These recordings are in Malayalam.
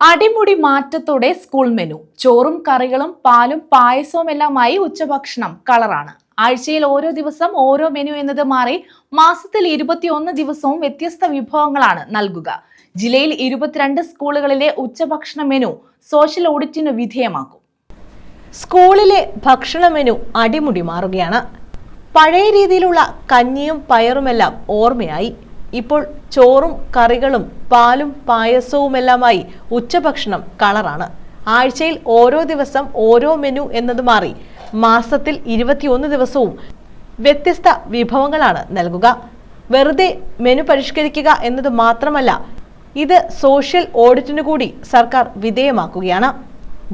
അടിമുടി മാറ്റത്തോടെ സ്കൂൾ മെനു ചോറും കറികളും പാലും പായസവും എല്ലാമായി ഉച്ചഭക്ഷണം കളറാണ്. ആഴ്ചയിൽ ഓരോ ദിവസം ഓരോ മെനു എന്നത് മാറി മാസത്തിൽ ഇരുപത്തിയൊന്ന് ദിവസവും വ്യത്യസ്ത വിഭവങ്ങളാണ് നൽകുക. ജില്ലയിൽ ഇരുപത്തിരണ്ട് സ്കൂളുകളിലെ ഉച്ചഭക്ഷണ മെനു സോഷ്യൽ ഓഡിറ്റിന് വിധേയമാക്കും. സ്കൂളിലെ ഭക്ഷണ മെനു അടിമുടി മാറുകയാണ്. പഴയ രീതിയിലുള്ള കഞ്ഞിയും പയറുമെല്ലാം ഓർമ്മയായി. ഇപ്പോൾ ചോറും കറികളും പാലും പായസവുമെല്ലാമായി ഉച്ചഭക്ഷണം കളറാണ്. ആഴ്ചയിൽ ഓരോ ദിവസം ഓരോ മെനു എന്നത് മാറി മാസത്തിൽ ഇരുപത്തിയൊന്ന് ദിവസവും വ്യത്യസ്ത വിഭവങ്ങളാണ് നൽകുക. വെറുതെ മെനു പരിഷ്കരിക്കുക എന്നത് മാത്രമല്ല ഇത് സോഷ്യൽ ഓഡിറ്റിനു കൂടി സർക്കാർ വിധേയമാക്കുകയാണ്.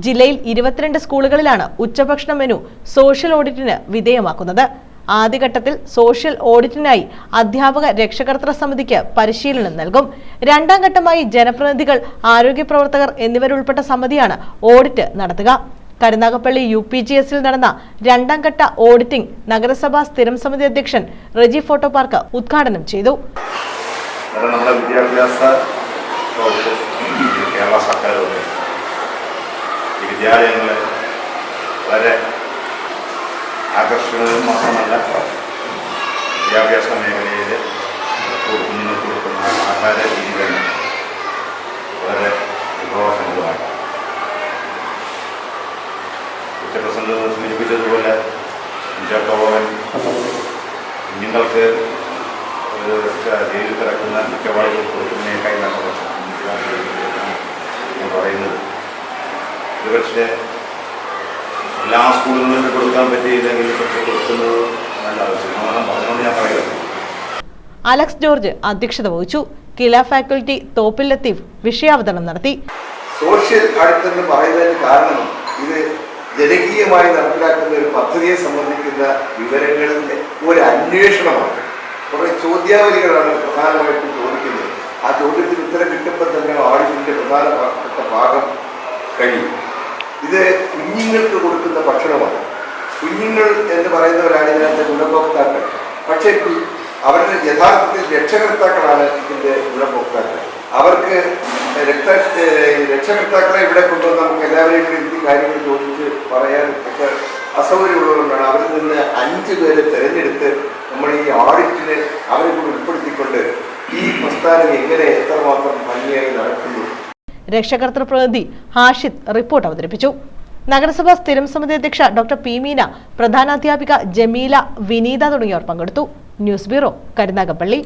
ജില്ലയിൽ ഇരുപത്തിരണ്ട് സ്കൂളുകളിലാണ് ഉച്ചഭക്ഷണ മെനു സോഷ്യൽ ഓഡിറ്റിന് വിധേയമാക്കുന്നത്. ആദ്യഘട്ടത്തിൽ സോഷ്യൽ ഓഡിറ്റിനായി അധ്യാപക രക്ഷകർത്തൃ സമിതിക്ക് പരിശീലനം നൽകും. രണ്ടാം ഘട്ടമായി ജനപ്രതിനിധികൾ ആരോഗ്യ പ്രവർത്തകർ എന്നിവരുൾപ്പെട്ട സമിതിയാണ് ഓഡിറ്റ് നടത്തുക. കരുനാഗപ്പള്ളി യു പി ജി എസിൽ നടന്ന രണ്ടാം ഘട്ട ഓഡിറ്റിംഗ് നഗരസഭാ സ്ഥിരം സമിതി അധ്യക്ഷൻ റെജി ഫോട്ടോ പാർക്ക് ഉദ്ഘാടനം ചെയ്തു. വിദ്യാഭ്യാസ കേരള സർക്കാർ വിദ്യാലയങ്ങളെ വളരെ ആകർഷണീയം മാത്രമല്ല വിദ്യാഭ്യാസ മേഖലയിൽ കുഞ്ഞുങ്ങൾക്ക് കൊടുക്കുന്ന ആഹാര രീതികൾ വളരെ വിഭവസമൃദ്ധമാണ്. ഉച്ചപ്രസംഗം സൂചിപ്പിച്ചതുപോലെ അഞ്ചാട്ടോളൻ കുഞ്ഞുങ്ങൾക്ക് ഒരു ജയിലിൽ കിടക്കുന്ന മിക്കവാറും കൊടുക്കുന്നതിനേക്കാൾ നല്ല എന്ന് പറയുന്നത്. പക്ഷേ എല്ലാ സ്കൂളുകളിലും കൊടുക്കാൻ പറ്റിയില്ലെങ്കിൽ കൊടുക്കുന്നത് നല്ല ആവശ്യമാണ്. പറഞ്ഞുകൊണ്ട് ഞാൻ പറയുന്നത്. അലക്സ് ജോർജ് അധ്യക്ഷത വഹിച്ചു. കില ഫാക്കൽറ്റി തോപ്പിൽ ലത്തീഫ് വിഷയാവതരണം നടത്തി. സോഷ്യൽ അടുത്തെന്ന് പറയുന്നതിന് കാരണം ഇത് ജനകീയമായി നടപ്പിലാക്കുന്ന ഒരു പദ്ധതിയെ സംബന്ധിക്കുന്ന വിവരങ്ങളിലെ ഒരു അന്വേഷണമാണ്. കുറെ ചോദ്യാവലികളാണ് പ്രധാനമായിട്ടും ചോദിക്കുന്നത്. കൊടുക്കുന്ന ഭക്ഷണമാണ്. കുഞ്ഞുങ്ങൾ എന്ന് പറയുന്നവരാണ് ഇതിനകത്ത് ഗുണഭോക്താക്കൾ. പക്ഷേ അവരുടെ യഥാർത്ഥത്തിൽ രക്ഷകർത്താക്കളാണ് ഇതിന്റെ ഗുണഭോക്താക്കൾ. അവർക്ക് രക്ത രക്ഷകർത്താക്കളെ ഇവിടെ കൊണ്ടുവന്ന് നമുക്ക് എല്ലാവരെയും കൂടി കാര്യങ്ങൾ ചോദിച്ച് പറയാൻ ഒക്കെ അസൗകര്യമുള്ളതുകൊണ്ടാണ് അവരിൽ നിന്ന് അഞ്ച് പേരെ തിരഞ്ഞെടുത്ത് നമ്മൾ ഈ ഓഡിറ്റിനെ അവരെ കൂടി ഉൾപ്പെടുത്തിക്കൊണ്ട് ഈ പ്രസ്ഥാനം എങ്ങനെ എത്രമാത്രം ഭംഗിയായി നടക്കുന്നു. രക്ഷകർത്തൃ പ്രതിനിധി ഹാഷിദ് റിപ്പോർട്ട് അവതരിപ്പിച്ചു. നഗരസഭാ സ്ഥിരം സമിതി അധ്യക്ഷ ഡോക്ടർ പി മീന പ്രധാനാധ്യാപിക ജമീല വിനീത തുടങ്ങിയവർ പങ്കെടുത്തു. News bureau Karunagappally.